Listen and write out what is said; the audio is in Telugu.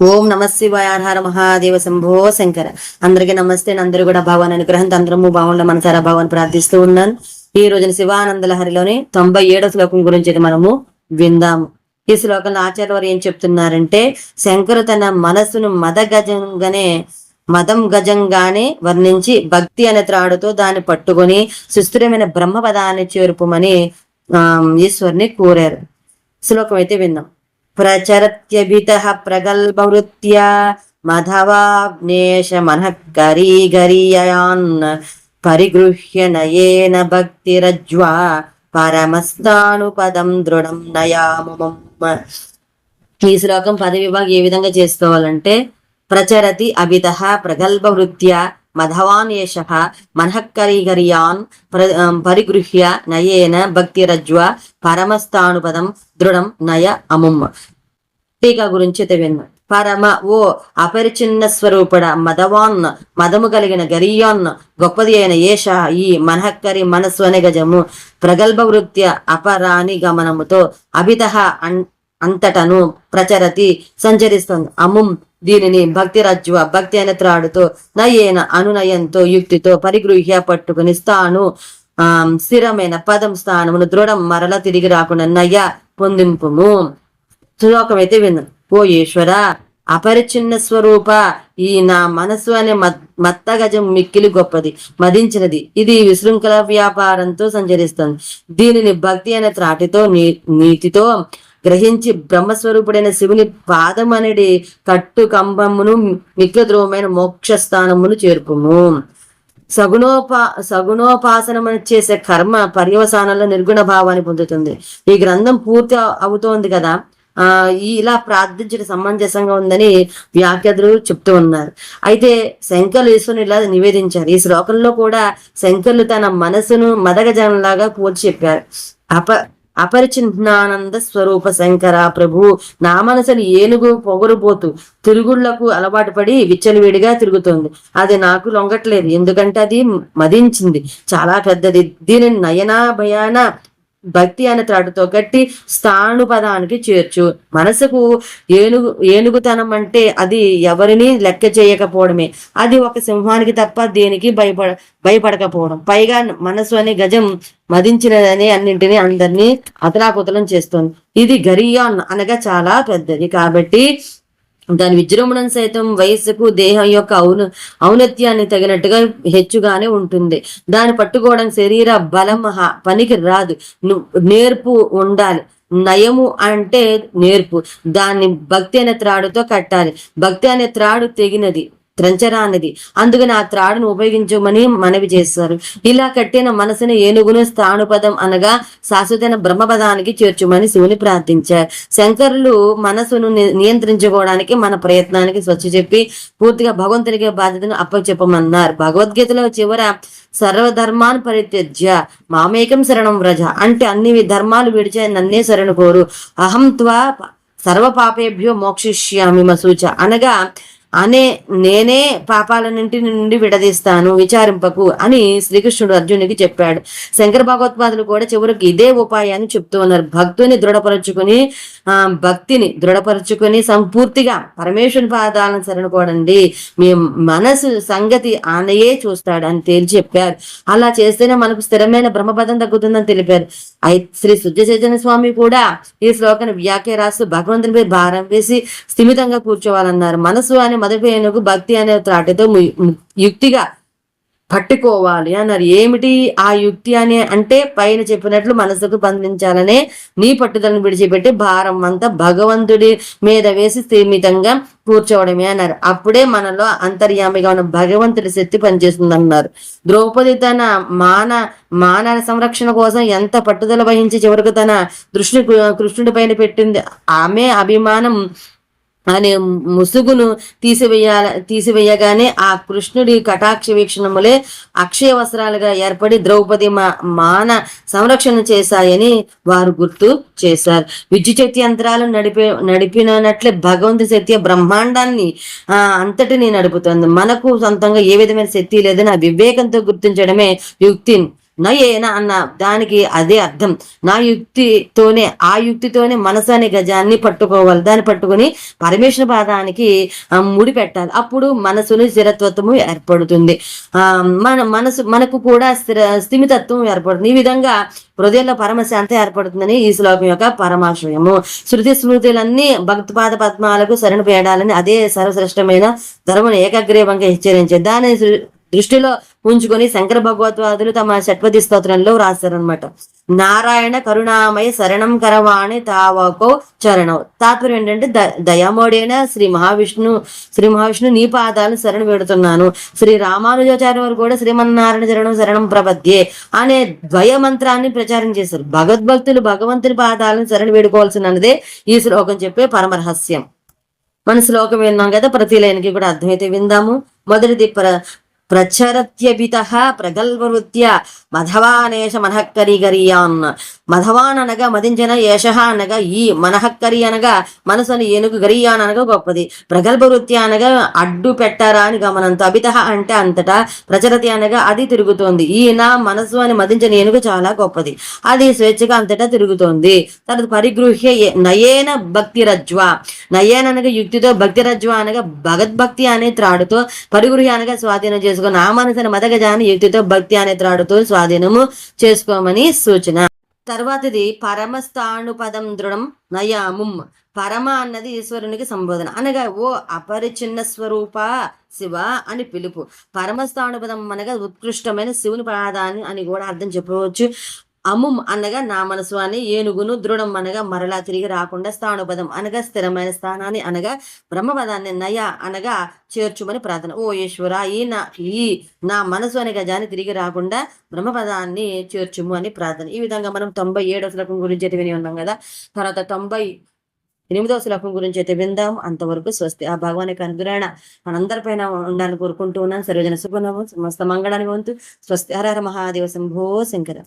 ఓం నమ శివాయ హర మహాదేవ శంభో శంకర. అందరికీ నమస్తే అందరూ కూడా భగవాన్ అనుగ్రహంతో అందరము బాగుండ మనసారా భగవాన్ ప్రార్థిస్తూ ఉన్నాను. ఈ రోజున శివానంద లహరిలోని తొంభై ఏడో శ్లోకం గురించి అయితే మనము విందాము. ఈ శ్లోకంలో ఆచార్య వారు ఏం చెప్తున్నారంటే శంకరు తన మనస్సును మద గజంగానే మదం గజంగానే వర్ణించి భక్తి అనే త్రాడుతో దాన్ని పట్టుకొని సుస్థిరమైన బ్రహ్మపదాన్ని చేరుపుమని ఆ ఈశ్వరుని కోరారు. శ్లోకం అయితే విందాం ప్రచరత్యభిత ప్రగల్భవృత్యా మధవాగ్నేశ మనః పరిగృహ్య నయేన భక్తిరజ్వా పరమస్థానుపదం దృఢం నయామమం ఈ శ్లోకం పదవిభాగం ఏ విధంగా చేసుకోవాలంటే ప్రచరతి అభిత ప్రగల్భ వృత్య మధవాన్ ఏష మనఃకరీగరియాన్ ప్ర పరిగృహ్య నయేన భక్తిరజ్వ పరమస్థానుపదం దృఢం నయ అముమ్మ టీకా గురించి అయితే పరమ ఓ అపరిచిన్న స్వరూపుడ మదవాన్ మదము కలిగిన గరియాన్ గొప్పది అయిన ఏష ఈ మనహక్కరి మనస్సు అనే గజము ప్రగల్భ వృత్య అపరాని గమనముతో అభిత అంతటను ప్రచరతి సంచరిస్తుంది. అముం దీనిని భక్తి రజ్జువ భక్తి అనే త్రాడుతో నయేన అనునయంతో యుక్తితో పరిగృహ్య పట్టుకుని స్థాను. ఆ స్థిరమైన పదం స్థానమును దృఢం మరల తిరిగి రాకుండా నయ పొందింపుము. శ్లోకం అయితే ఓ ఈశ్వర అపరిచిన్న స్వరూప ఈ నా మనసు అనే మత్త గజం మిక్కిలి గొప్పది మదించినది. ఇది విశృంఖల వ్యాపారంతో సంచరిస్తుంది. దీనిని భక్తి అనే త్రాటితో నీ నీతితో గ్రహించి బ్రహ్మస్వరూపుడైన శివుని పాదమనడి కట్టు కంబమును మిక్కిల మోక్ష స్థానమును సగుణోపా సగుణోపాసనము చేసే కర్మ పర్యవసానంలో నిర్గుణ భావాన్ని పొందుతుంది. ఈ గ్రంథం పూర్తి అవుతోంది కదా. ఆ ఇలా ప్రార్థించడం సమంజసంగా ఉందని వ్యాఖ్యాతులు చెప్తూ ఉన్నారు. అయితే శంకర్లు ఈశ్వరుని ఇలా నివేదించారు. ఈ శ్లోకంలో కూడా శంకర్లు తన మనసును మదగజనంలాగా పోల్చి చెప్పారు. అప అపరిచిన్నానంద స్వరూప శంకర ప్రభు నా మనసుని ఏనుగు పొగరుపోతూ తిరుగుళ్ళకు అలవాటు పడి విచ్చలవిడిగా తిరుగుతోంది. అది నాకు లొంగట్లేదు. ఎందుకంటే అది మదించింది. చాలా పెద్దది. దీనిని నయనా భయాన భక్తి అనే త్రాటుతో కట్టి స్థానుపదానికి చేర్చు. మనసుకు ఏనుగు ఏనుగుతనం అంటే అది ఎవరిని లెక్క చేయకపోవడమే. అది ఒక సింహానికి తప్ప దేనికి భయపడ భయపడకపోవడం. పైగా మనసు అనే గజం మదించినదని అన్నింటినీ అందరినీ అతలాకుతలం చేస్తుంది. ఇది గరియాన్ అనగా చాలా పెద్దది. కాబట్టి దాని విజృంభణం సైతం వయస్సుకు దేహం యొక్క ఔన ఔన్నత్యాన్ని తగినట్టుగా హెచ్చుగానే ఉంటుంది. దాన్ని పట్టుకోవడం శరీర బలం పనికి రాదు. నేర్పు ఉండాలి. నయము అంటే నేర్పు. దాన్ని భక్తి అనే త్రాడుతో కట్టాలి. భక్తి అనే త్రాడు తెగినది. త్రంచరానిది అందుకని ఆ త్రాడును ఉపయోగించమని మనవి చేస్తారు. ఇలా కట్టిన మనసుని ఏనుగును స్థానుపదం అనగా శాశ్వతైన బ్రహ్మపదానికి చేర్చుమని శివుని ప్రార్థించారు. శంకరులు మనసును నియంత్రించుకోవడానికి మన ప్రయత్నానికి స్వచ్ఛ చెప్పి పూర్తిగా భగవంతునికి బాధ్యతను అప్పచెప్పమన్నారు. భగవద్గీతలో చివర సర్వధర్మాన్ పరిత్యజ్య మామేకం శరణం వ్రజ అంటే అన్ని ధర్మాలు విడిచే నన్నే శరణు కోరు. అహం త్వ సర్వ పాపేభ్యో మోక్షిష్యామి మసూచ అనగా అనే నేనే పాపాలన్నింటి నుండి విడదీస్తాను విచారింపకు అని శ్రీకృష్ణుడు అర్జునుడికి చెప్పాడు. శంకర భగవత్పాదులు కూడా చివరికి ఇదే ఉపాయాన్ని చెప్తూ ఉన్నారు. భక్తుని దృఢపరచుకుని ఆ భక్తిని దృఢపరచుకుని సంపూర్తిగా పరమేశ్వరుని పాదాలను శరణుకోడండి మీ మనసు సంగతి ఆనయే చూస్తాడు అని తేల్చి చెప్పారు. అలా చేస్తేనే మనకు స్థిరమైన బ్రహ్మపదం తగ్గుతుందని తెలిపారు. శ్రీ శుద్ధ స్వామి కూడా ఈ శ్లోకాన్ని వ్యాఖ్య రాస్తూ భగవంతునిపై భారం వేసి స్థిమితంగా కూర్చోవాలన్నారు. మనసు అనే మొదటి ఏనుగు భక్తి అనే త్రాటితో యుక్తిగా పట్టుకోవాలి అన్నారు. ఏమిటి ఆ యుక్తి అని? అంటే పైన చెప్పినట్లు మనసుకు బంధించాలనే నీ పట్టుదలను విడిచిపెట్టి భారం అంతా భగవంతుడి మీద వేసి స్థిమితంగా కూర్చోవడమే అన్నారు. అప్పుడే మనలో అంతర్యామిగా ఉన్న భగవంతుడి శక్తి పనిచేస్తుంది అన్నారు ద్రౌపది తన మాన మానవ సంరక్షణ కోసం ఎంత పట్టుదల వహించి చివరకు తన దృష్టి కృష్ణుడి పైన పెట్టింది. ఆమె అభిమానం అనే ముసుగును తీసివేయ తీసివేయగానే ఆ కృష్ణుడి కటాక్ష వీక్షణములే అక్షయ వస్త్రాలుగా ఏర్పడి ద్రౌపది మా మాన సంరక్షణ చేశాయని వారు గుర్తు చేశారు. విద్యుత్ శక్తి యంత్రాలు నడిపే నడిపినట్లే భగవంతు శక్తి బ్రహ్మాండాన్ని ఆ అంతటిని నడుపుతుంది. మనకు సొంతంగా ఏ విధమైన శక్తి లేదని ఆ వివేకంతో గుర్తించడమే యుక్తి నయేన అన్న దానికి అదే అర్థం. నా యుక్తితోనే ఆ యుక్తితోనే మనసు అనే గజాన్ని పట్టుకోవాలి. దాన్ని పట్టుకొని పరమేశ్వర పాదానికి ముడి పెట్టాలి. అప్పుడు మనసుని స్థిరత్వత్వము ఏర్పడుతుంది. ఆ మన మనసు మనకు కూడా స్థిర స్థిమితత్వం ఏర్పడుతుంది. ఈ విధంగా హృదయంలో పరమశాంతి ఏర్పడుతుందని ఈ శ్లోకం యొక్క పరమాశ్రయము. శృతి స్మృతులన్నీ భక్తిపాద పద్మాలకు శరణు పేడాలని అదే సర్వశ్రేష్టమైన ధర్మను ఏకగ్రీవంగా హెచ్చరించే దాని దృష్టిలో ఉంచుకొని శంకర భగవత్వాదులు తమ షట్పది స్తోత్రంలో రాశారనమాట నారాయణ కరుణామయ శరణం కరవాణి తావకో చరణం. తాత్పర్యం ఏంటంటే ద దయామోడైన శ్రీ మహావిష్ణు శ్రీ మహావిష్ణు నీ పాదాలను శరణ వేడుతున్నాను. శ్రీ రామానుజాచార్య వారు కూడా శ్రీమన్నారాయణ చరణం శరణం ప్రపద్యే అనే ద్వయ మంత్రాన్ని ప్రచారం చేశారు. భగవద్భక్తులు భగవంతుని పాదాలను శరణ వేడుకోవాల్సినదే ఈ శ్లోకం చెప్పే పరమరహస్యం. మన శ్లోకం విన్నాం కదా ప్రతి లైన్కి కూడా అర్థమైతే విందాము. మొదటిది ప్ర ప్రచరత్యభిత ప్రగల్భవృత్య మధవానేష మనఃకరిగరియాన్ మధవాన్ అనగా మదించిన ఏష అనగా ఈ మనహక్కరి అనగా మనసుని ఏనుగు గరియాన్ అనగా గొప్పది. ప్రగల్భ వృత్తి అనగా అడ్డు పెట్టారా అని గమనంతో అభిత అంటే అంతటా ప్రచరతి అనగా అది తిరుగుతోంది. ఈయన మనసు అని మదించిన ఏనుగు చాలా గొప్పది. అది స్వేచ్ఛగా అంతటా తిరుగుతోంది. తర్వాత పరిగృహ్య నయేన భక్తి రజ్వ నయేన అనగా యుక్తితో భక్తి రజ్వ అనగా భగద్భక్తి అనే త్రాడుతో పరిగృహ్య అనగా స్వాధీనం చేసుకుని ఆ మనసుని మదగజాని యుక్తితో భక్తి అనే త్రాడుతో స్వాధీనము చేసుకోమని సూచన. తర్వాతది పరమస్థానుపదం దృఢం నయాముం. పరమ అన్నది ఈశ్వరునికి సంబోధన. అనగా ఓ అపరిచిన్న స్వరూప శివ అని పిలుపు. పరమస్థానుపదం అనగా ఉత్కృష్టమైన శివుని పాదాన్ని అని కూడా అర్థం చెప్పవచ్చు. అముం అనగా నా మనసు అని ఏనుగును దృఢం అనగా మరలా తిరిగి రాకుండా స్థానుపదం అనగా స్థిరమైన స్థానాన్ని అనగా బ్రహ్మపదాన్ని నయ అనగా చేర్చుమని ప్రార్థన. ఓ ఈశ్వర ఈ నా ఈ నా మనసు అనే గజాన్ని తిరిగి రాకుండా బ్రహ్మపదాన్ని చేర్చుము అని ప్రార్థన. ఈ విధంగా మనం తొంభై ఏడో శ్లోకం గురించి అయితే విని ఉన్నాం కదా. తర్వాత తొంభై ఎనిమిదవ శ్లోకం గురించి అయితే విందాం. అంతవరకు స్వస్తి. ఆ భగవాన్ యొక్క అనుగ్రహణ మనందరిపైన ఉండాలని కోరుకుంటూ ఉన్నాను సర్వజన శుభనము సమస్త మంగళాన్ని వంతు స్వస్తి. హరహర మహాదేవ శంభో శంకర.